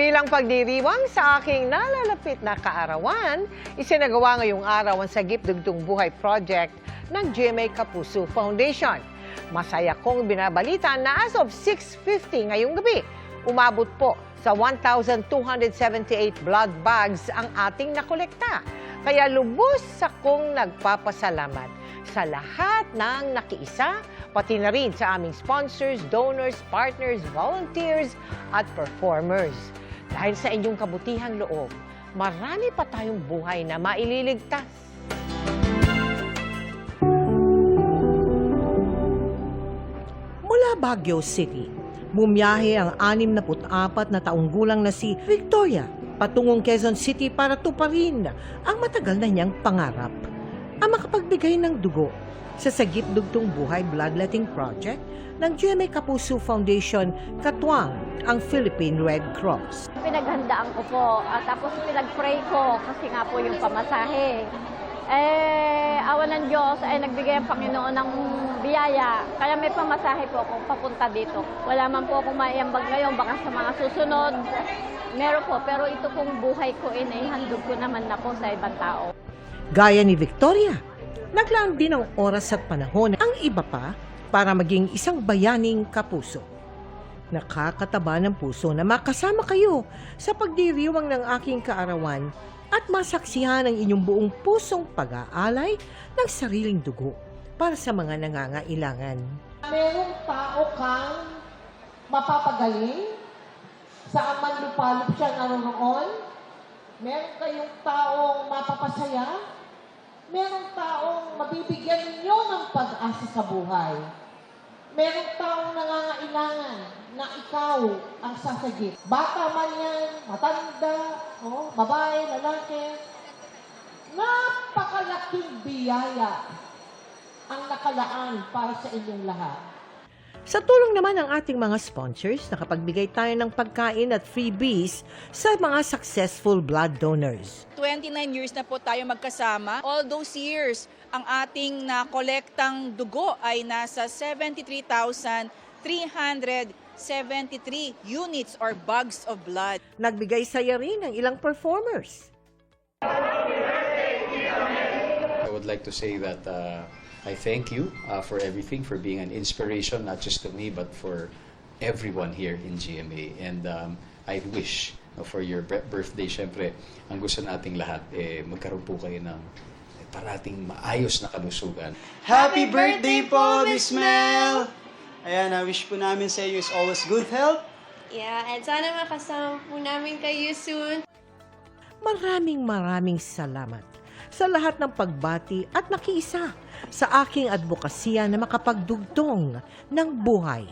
Bilang pagdiriwang sa aking nalalapit na kaarawan, isinagawa ngayong araw ang Sagip Dugtong Buhay Project ng GMA Kapuso Foundation. Masaya kong binabalita na as of 6.50 ngayong gabi, umabot po sa 1,278 blood bags ang ating nakolekta. Kaya lubos akong nagpapasalamat sa lahat ng nakiisa, pati na rin sa aming sponsors, donors, partners, volunteers, at performers. Dahil sa inyong kabutihang loob, marami pa tayong buhay na maililigtas. Mula Baguio City, bumiyahe ang 64 na taong gulang na si Victoria patungong Quezon City para tuparin ang matagal na niyang pangarap. Ang makapagbigay ng dugo sa Sagip Dugtong Buhay Bloodletting Project ng GMA Kapuso Foundation Katwang ang Philippine Red Cross. pinaghandaan ko po at tapos pinag-pray ko kasi nga po yung pamasahe. Eh, awa ng Diyos ay nagbigay ang Panginoon ng biyaya. Kaya may pamasahe po ako papunta dito. Wala man po akong maiambag ngayon, baka sa mga susunod. Meron po, pero ito pong buhay ko inaihandog ko naman na po sa ibang tao. Gaya ni Victoria, naglaan din ng oras at panahon ang iba pa para maging isang bayaning kapuso. Nakakataba ng puso na makasama kayo sa pagdiriwang ng aking kaarawan at masaksihan ang inyong buong pusong pag-aalay ng sariling dugo para sa mga nangangailangan. merong tao kang mapapagaling, saan man lupalop siya naroon, meron kayong taong mapapasaya, merong taong mabibigyan ninyo ng pag-asa sa buhay. Merong taong nangangailangan na ikaw ang sasagip. Bata man yan, matanda, oh, babae, lalaki. Napakalaking biyaya ang nakalaan para sa inyong lahat. Sa tulong naman ng ating mga sponsors, nakapagbigay tayo ng pagkain at freebies sa mga successful blood donors. 29 years na po tayo magkasama. All those years, ang ating na kolektang dugo ay nasa 73,373 units or bags of blood. Nagbigay saya rin ng ilang performers. I would like to say that uh, I thank you uh, for everything, for being an inspiration, not just to me, but for everyone here in GMA. And um, I wish no, for your birthday, syempre, ang gusto nating lahat, eh, magkaroon po kayo ng eh, parating maayos na kalusugan. Happy birthday po, Miss Mel! Ayan, I wish po namin sa iyo is always good health. Yeah, and sana makasama po namin kayo soon. Maraming maraming salamat sa lahat ng pagbati at nakiisa sa aking advokasya na makapagdugtong ng buhay.